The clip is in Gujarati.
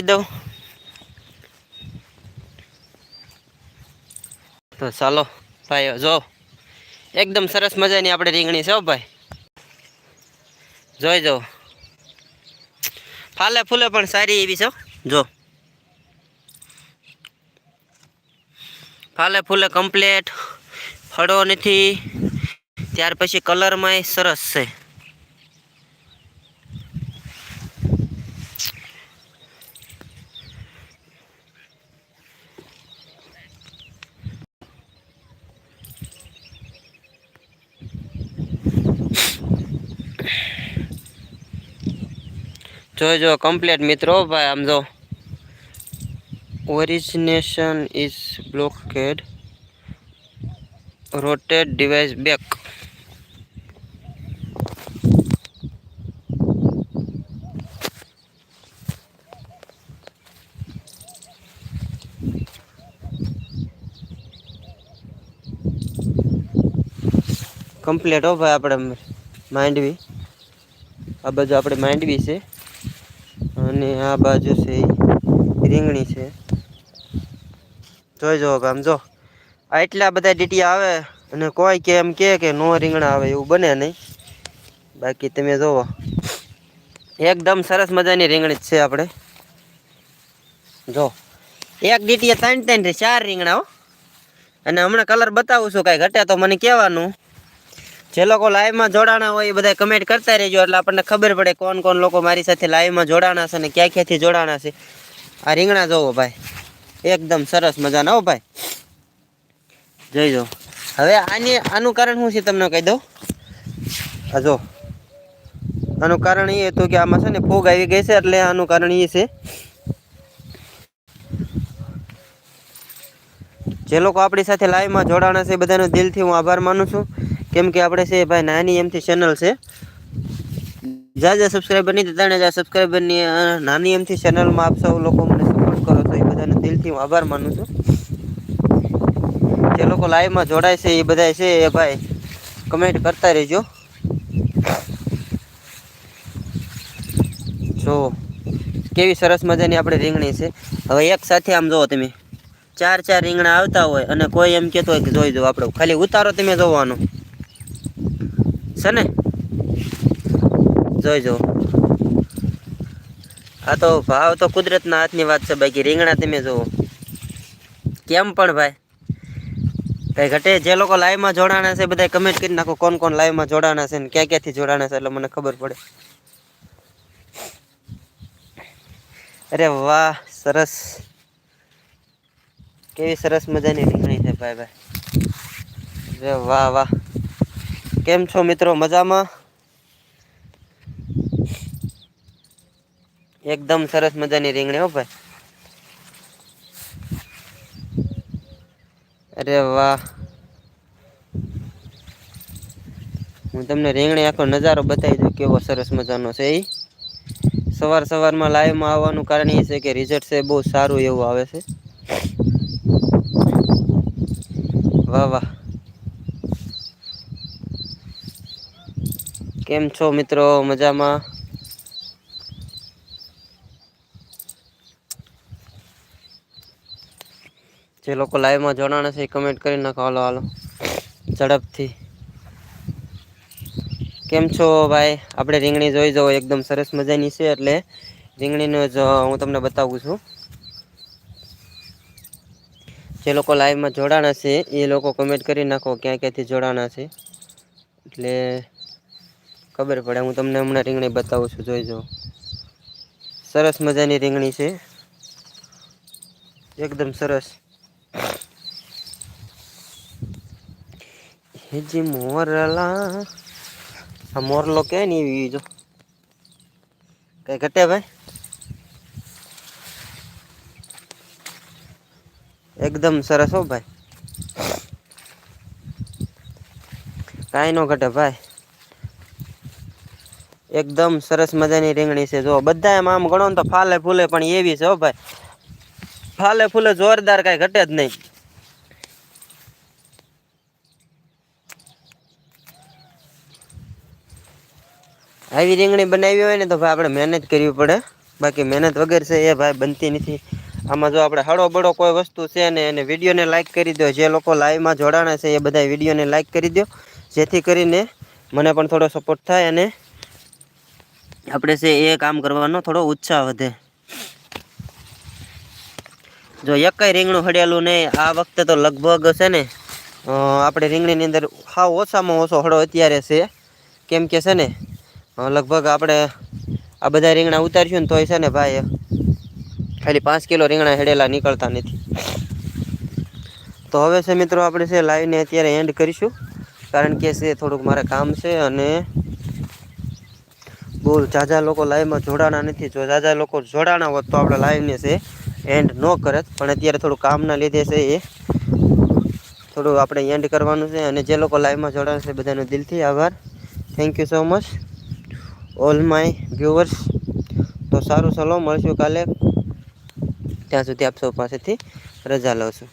બનાવી દઉં. તો ચાલો ભાઈ જો. એકદમ સરસ મજાની આપણે રીંગણી છે ભાઈ. જોઈ જો. ફાલે ફૂલે પણ સારી એવી છે જો. ફાલે ફૂલે કમ્પ્લેટ. ફળો નથી. ત્યાર પછી કલરમાંય સરસ છે. જોજો કમ્પ્લેટ મિત્રો ભાઈ, આમ જો. Origination is blocked rooted device back complete હો ભાઈ, આપણે માંડવી આ બાજુ આપણે માંડવી છે. અને આ બાજુ છે રીંગણી છે. જોઈ જો આમ જો. આટલા બધા ડીટી આવે અને કોઈ કે એમ કે કે નો રીંગણા આવે એવું બને નહીં. બાકી તમે જુઓ એકદમ સરસ મજાની રીંગણી છે આપણે. જો. એક ડીટીએ ત્રણ ત્રણ ચાર રીંગણા હો. અને હમણાં કલર બતાવું છું કાંઈ ઘટે તો મને કહેવાનું. જે લોકો લાઈવમાં જોડાણા હોય એ બધા કમેન્ટ કરતા રહેજો એટલે આપણને ખબર પડે કોણ કોણ લોકો મારી સાથે લાઈવમાં જોડાણા છે અને ક્યાં ક્યાંથી જોડાણા છે. આ રીંગણા જોવો ભાઈ. એકદમ સરસ મજાના હો ભાઈ. જોઈ જો હવે આની, આનું કારણ શું છે તમને કહી દઉં? આ જો. આનું કારણ એ હતું કે આમાં છે ને ફૂગ આવી ગઈ છે એટલે આનું કારણ એ છે. જે લોકો આપણી સાથે લાઈવમાં જોડાણા છે બધાનો દિલથી હું આભાર માનું છું. કેમ કે આપણે છે ભાઈ નાની એમથી ચેનલ છે. જાજા સબસ્ક્રાઈબર નહીં ત્રણે હજાર સબસ્ક્રાઈબરની નહીં નાની એમથી ચેનલમાં આપ સૌ લોકો મને સપોર્ટ કરો તો એ બધાને દિલથી હું આભાર માનું છું. જે લોકો લાઈવમાં જોડાય છે, એ બધા છે, એ ભાઈ કમેન્ટ કરતા રહેજો. જો, કેવી સરસ મજાની આપણે રીંગણી છે. હવે એક સાથે આમ જુઓ તમે. ચાર ચાર રીંગણા આવતા હોય અને કોઈ એમ કહેતો હોય કે જોઈ દો આપણે. ખાલી ઉતારો તમે જોવાનો. છે ને? જોઈ જો. આ તો ભાવ તો કુદરતના હાથની વાત છે, બાકી રીંગણા તમે જુઓ. કેમ પણ ભાઈ? કઈ ઘટે જે લોકો લાઈવમાં જોડાણા છે બધા કમેન્ટ કરી નાખો, કોણ કોણ લાઈવમાં જોડાણા છે ને, ક્યાં ક્યાંથી જોડાણા છે, એટલે મને ખબર પડે. અરે વાહ, સરસ. કેવી સરસ મજાની રીંગણી છે ભાઈ ભાઈ. અરે વાહ વાહ. કેમ છો મિત્રો? મજામાં? એકદમ સરસ મજાની રીંગણી હો ભાઈ. અરે વાહ. હું તમને રીંગણી આખો નજારો બતાવી દઉં કેવો સરસ મજાનો છે એ સવાર સવારમાં લાઈવમાં આવવાનું કારણ એ છે કે રિઝલ્ટ છે બહુ સારું એવું આવે છે. વાહ વાહ. કેમ છો મિત્રો? મજામાં? જે લોકો લાઈવમાં જોડાણા છે એ કમેન્ટ કરી નાખો. હાલો હાલો. ઝડપથી. કેમ છો ભાઈ? આપણે રીંગણી જોઈ જાઓ. એકદમ સરસ મજાની છે એટલે રીંગણીનો જ હું તમને બતાવું છું. જે લોકો લાઈવમાં જોડાણા છે એ લોકો કમેન્ટ કરી નાખો. ક્યાં ક્યાંથી જોડાણા છે? એટલે ખબર પડે. હું તમને હમણાં રીંગણી બતાવું છું. જોઈ જાઓ. સરસ મજાની રીંગણી છે. એકદમ સરસ. હેજી મોરલા. આ મોરલો કે ને એવી જો? કઈ ઘટે ભાઈ? એકદમ સરસ હો ભાઈ. કાંઈ નો ઘટે ભાઈ. એકદમ સરસ મજાની રીંગણી છે. જો બધા એમ આમ ગણો ને તો ફાલે ફૂલે પણ એવી છે ભાઈ. ફાલે ફૂલે જોરદાર કાંઈ ઘટે જ નહીં. આવી રીંગણી બનાવી હોય ને તો ભાઈ આપણે મહેનત કરવી પડે. બાકી મહેનત વગર છે એ ભાઈ બનતી નથી. આમાં જો આપણે હળો બળો કોઈ વસ્તુ છે ને એને વિડીયોને લાઇક કરી દો. જે લોકો લાઈવમાં જોડાણા છે એ બધા વિડીયોને લાઇક કરી દો. જેથી કરીને મને પણ થોડો સપોર્ટ થાય અને આપણે છે એ કામ કરવાનો થોડો ઉત્સાહ વધે. જો એકય રીંગણું હડેલું નહીં, આ વખતે તો લગભગ છે ને આપણે રીંગણીની અંદર હાવ ઓછામાં ઓછો હળો અત્યારે છે. કેમ કે છે ને લગભગ આપણે આ બધા રીંગણા ઉતારશું ને તોય છે ને ભાઈ, ખાલી પાંચ કિલો રીંગણા હેડેલા નીકળતા નથી. તો હવે છે મિત્રો આપણે છે લાઈવને અત્યારે એન્ડ કરીશું. કારણ કે છે થોડુંક મારે કામ છે અને બહુ ઝાઝા લોકો લાઈવમાં જોડાણા નથી. જો ઝાઝા લોકો જોડાણા હોત તો આપણે લાઈવને છે એન્ડ ન કરત. પણ અત્યારે થોડું કામના લીધે છે એ. થોડું આપણે એન્ડ કરવાનું છે અને જે લોકો લાઈવમાં જોડાણ છે બધાનો દિલથી આભાર. Thank you so much all my viewers તો સારું, ચલો, મળશું કાલે. ત્યાં સુધી આપ સૌ પાસેથી રજા લઉં છું.